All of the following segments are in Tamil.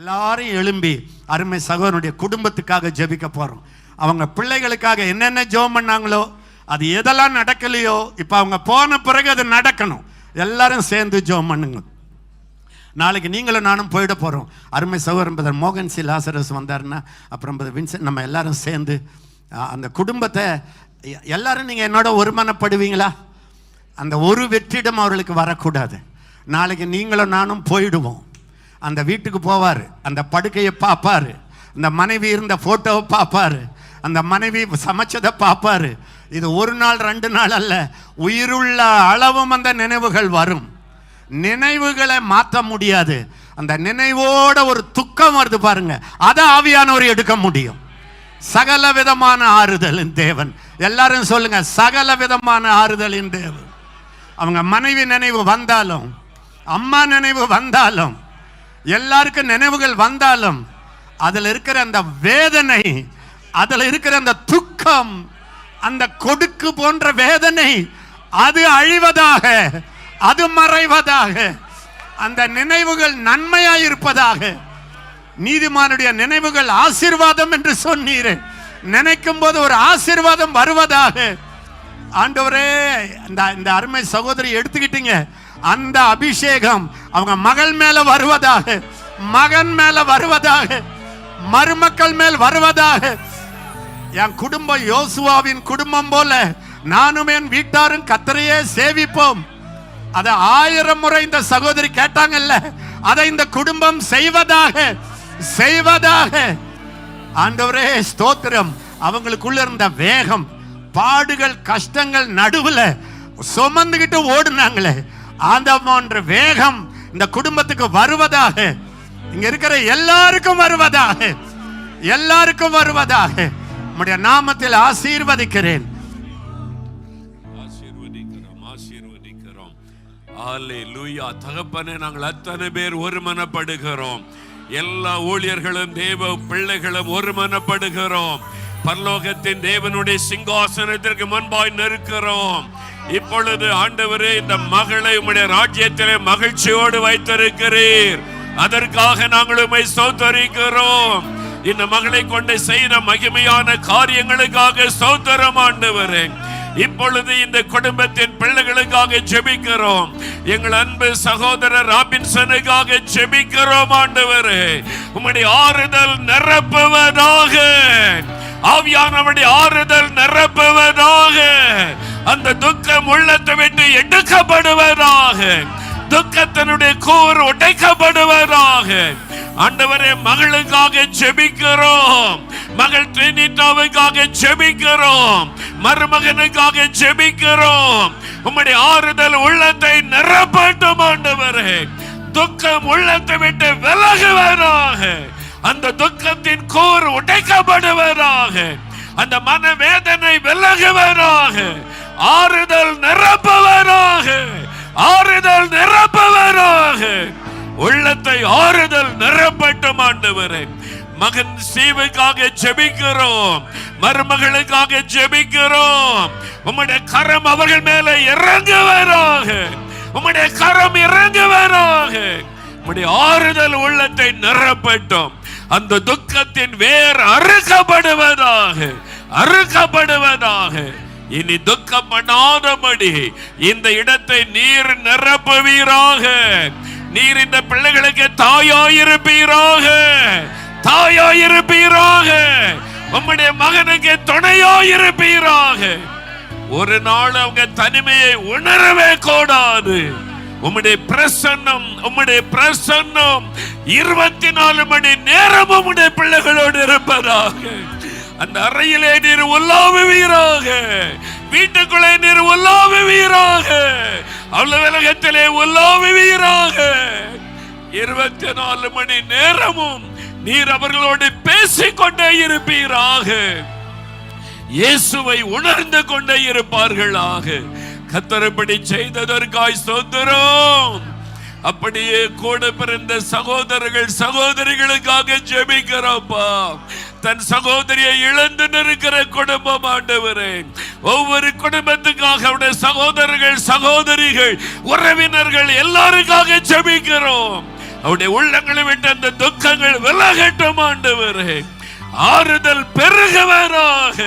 எல்லாரும் எழும்பி அருமை சகோதரனுடைய குடும்பத்துக்காக ஜெபிக்க போகிறோம் அவங்க பிள்ளைகளுக்காக என்னென்ன ஜெபம் பண்ணாங்களோ அது எதெல்லாம் நடக்கலையோ இப்போ அவங்க போன பிறகு அது நடக்கணும். எல்லாரும் சேர்ந்து ஜெபம் பண்ணுங்க. நாளைக்கு நீங்களும் நானும் போயிட போகிறோம் அருமை சகோதரன் பிரதர் மோகன் சி. லாசரஸ் வந்தாருன்னா அப்புறம் பிரதர் வின்சென்ட் நம்ம எல்லாரும் சேர்ந்து அந்த குடும்பத்தை எல்லாரும் நீங்கள் என்னோட ஒருமனப்படுவீங்களா? அந்த ஒரு வெற்றிடம் அவர்களுக்கு வரக்கூடாது. நாளைக்கு நீங்களும் நானும் போயிடுவோம். அந்த வீட்டுக்கு போவார். அந்த படுக்கையை பார்ப்பாரு. அந்த மனைவி இருந்த ஃபோட்டோவை பார்ப்பாரு. அந்த மனைவி சமைச்சதை பார்ப்பாரு. இது ஒரு நாள் ரெண்டு நாள் அல்ல. உயிருள்ள அளவும் அந்த நினைவுகள் வரும். நினைவுகளை மாற்ற முடியாது. அந்த நினைவோட ஒரு துக்கம் வருது பாருங்க. அதை ஆவியானவர் எடுக்க முடியும். சகல விதமான ஆறுதலின் தேவன். எல்லாரும் சொல்லுங்க சகல விதமான ஆறுதலின் தேவன். அவங்க மனைவி நினைவு வந்தாலும் அம்மா நினைவு வந்தாலும் எல்லாருக்கும் நினைவுகள் வந்தாலும் அதில் இருக்கிற அந்த வேதனை அதில் இருக்கிற அந்த துக்கம் அந்த கொடுக்கு போன்ற வேதனை அது அழிவதாக அது மறைவதாக அந்த நினைவுகள் நன்மையாய் இருப்பதாக நீதிமானுடைய நினைவுகள் ஆசீர்வாதம் என்று சொன்னீரே. நினைக்கும் போது ஒரு ஆசீர்வாதம் வருவதாக. ஆண்டவரே இந்த இந்த அருமை சகோதரி எடுத்துக்கிட்டீங்க. அந்த அபிஷேகம் அவங்க மகள் மேல வருவதாக மகன் மேல வருவதாக மருமக்கள் மேல் வருவதாக. என் குடும்பம் யோசுவாவின் குடும்பம் போல நானும் என் வீட்டாரும் கத்தரையே சேவிப்போம். அதை ஆயிரம் முறை இந்த சகோதரி கேட்டாங்கல்ல அதை இந்த குடும்பம் செய்வதாக செய்வதாக. ஆண்டவரே ஸ்தோத்திரம். அவங்களுக்குள்ள இருந்த வேகம் பாடுகள் கஷ்டங்கள் நடுவுல சுமந்துகிட்டு ஓடுனாங்களே அந்த போன்ற வேகம் இந்த குடும்பத்துக்கு வருவதாக. இங்க இருக்கிற எல்லாருக்கும் வருவதாக. எல்லாருக்கும் வருவதாக. உம்முடைய நாமத்தில் ஆசீர்வதிக்கிறேன். ஆசீர்வதிக்கிறோம் ஆசீர்வதிக்கிறோம். தகப்பனே நாங்கள் அத்தனை பேர் ஒருமனப்படுகிறோம். எல்லா ஊழியர்களும் தேவ பிள்ளைகளும் ஒருமனப்படுகிறோம். பரலோகத்தின் தேவனுடைய சிங்காசனத்திற்கு முன்பாய் நிற்கிறோம். இப்பொழுது ஆண்டவரே இந்த மகளை உம்முடைய ராஜ்யத்திலே மகிழ்ச்சியோடு வைத்திருக்கிறீர். அதற்காக நாங்கள் உண்மை சோத்தரிக்கிறோம் இந்த மகளை கொண்டு செய்த மகிமையான காரியங்களுக்காக சோதரம் ஆண்டவரே. இப்பொழுது இந்த குடும்பத்தின் பிள்ளைகளுக்காக ஜெபிக்கிறோம். எங்கள் அன்பு சகோதரர் ராபின்சனுக்காக ஜெபிக்கிறோம் ஆண்டவரே. உம்முடைய ஆறுதல் நிரப்புவதாக. ஆவியானவருடைய ஆறுதல் நிரப்புவதாக. அந்த துக்கம் உள்ளத்தை விட்டு எடுக்கப்படுவதாக துக்கத்தினுடைய கூர் உடைக்கப்படுவதாக. ஆண்டவரே மகளுக்காக செபிக்கிறோம் மகள் ட்ரினிட்டாவுக்காக செபிக்கிறோம் மருமகனுக்காக செபிக்கிறோம் உம்முடைய ஆறுதல் உள்ளத்தை நிரப்பட்டும் ஆண்டவரே. துக்கம் உள்ளத்தை விட்டு விலகுவதாக. அந்த துக்கத்தின் கூர் உடைக்கப்படுவதாக. அந்த மனவேதனை விலகுவதாக. ஆறுதல் நிரப்பவனாக ஆறுதல் நிரப்பவனாக. உள்ளத்தை ஆறுதல் நிரப்பட்டும் ஆண்டவரே. மகன் சீவுக்காக ஜெபிக்கிறோம் மருமகளுக்காக ஜெபிக்கிறோம். உம்முடைய கரம் அவர்கள் மேல இறங்குவராக. உம்முடைய கரம் இறங்குவராக. உம்முடைய ஆறுதல் உள்ளத்தை நிரப்பட்டோம். அந்த துக்கத்தின் வேர் அறுக்கப்படுவதாக அறுக்கப்படுவதாக. இனி துக்கப்படாதபடி இந்த இடத்தை நீர் நிரப்புவீராக. நீர் இந்த பிள்ளைகளுக்கு தாயாயிருப்பீராக. தாயாயிருப்பீராக. உம்முடைய மகனுக்கு துணையாயிருப்பீராக. ஒரு நாள் அவங்க தனிமையை உணரவே கூடாது. உம்முடைய பிரசன்னம் உம்முடைய பிரசன்னம் இருபத்தி நாலு மணி நேரம் உம்முடைய பிள்ளைகளோடு இருப்பதாக. அந்த அறையிலே நீர் உலாவுவீராக வீட்டுக்குள்ளே நீர் உலாவுவீராக அவ்வளவு உலகத்திலே உலாவுவீராக இருபத்தி நாலு மணி நேரமும் நீர் அவர்களோடு பேசிக்கொண்டே இருப்பீராக. இயேசுவை உணர்ந்து கொண்டே இருப்பார்களாக. கத்தரப்படி செய்ததற்காய் சொந்தரும் அப்படியே கூட பிறந்த சகோதரர்கள் சகோதரிகளுக்காக ஜெபிக்கிறோப்பா. தன் சகோதரியை இழந்து நிற்கிற குடும்பம் ஆண்டவரே. ஒவ்வொரு குடும்பத்துக்காக அவருடைய சகோதரர்கள் சகோதரிகள் உறவினர்கள் எல்லாருக்காக ஜெபிக்கிறோம். அவருடைய உள்ளங்களை விட்டு அந்த துக்கங்கள் விலகட்டும் ஆண்டவரே. ஆறுதல் பெருகவராக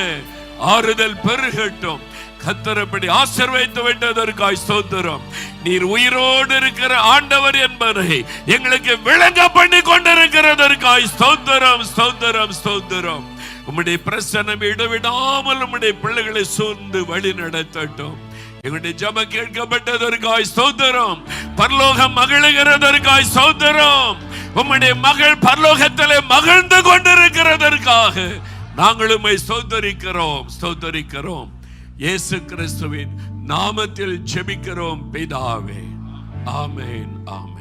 ஆறுதல் பெருகட்டும். கத்தரப்படி ஆசிர்வைத்து விட்டதற்காய் சோதரம் நீர் உயிரோடு இருக்கிற ஆண்டவர் என்பதை எங்களுக்கு விளங்க பண்ணி கொண்டிருக்கிறதற்காய் ஸ்தோத்திரம் ஸ்தோத்திரம் ஸ்தோத்திரம். உம்முடைய பிரசனம் இடவிடாமல் உம்முடைய பிள்ளைகளை சூழ்ந்து வழி நடத்தட்டும். எங்களுடைய ஜப கேட்கப்பட்டதற்காய் சௌந்தரம் பரலோகம் மகிழ்கிறதற்காய் சௌந்தரம் உம்முடைய மகள் பரலோகத்திலே மகிழ்ந்து கொண்டிருக்கிறதற்காக நாங்கள் உம்மை ஸ்தோத்தரிக்கிறோம் ஸ்தோத்தரிக்கிறோம். இயேசு கிறிஸ்துவின் நாமத்தில் ஜெபிக்கிறோம் பிதாவே. ஆமேன் ஆமென்.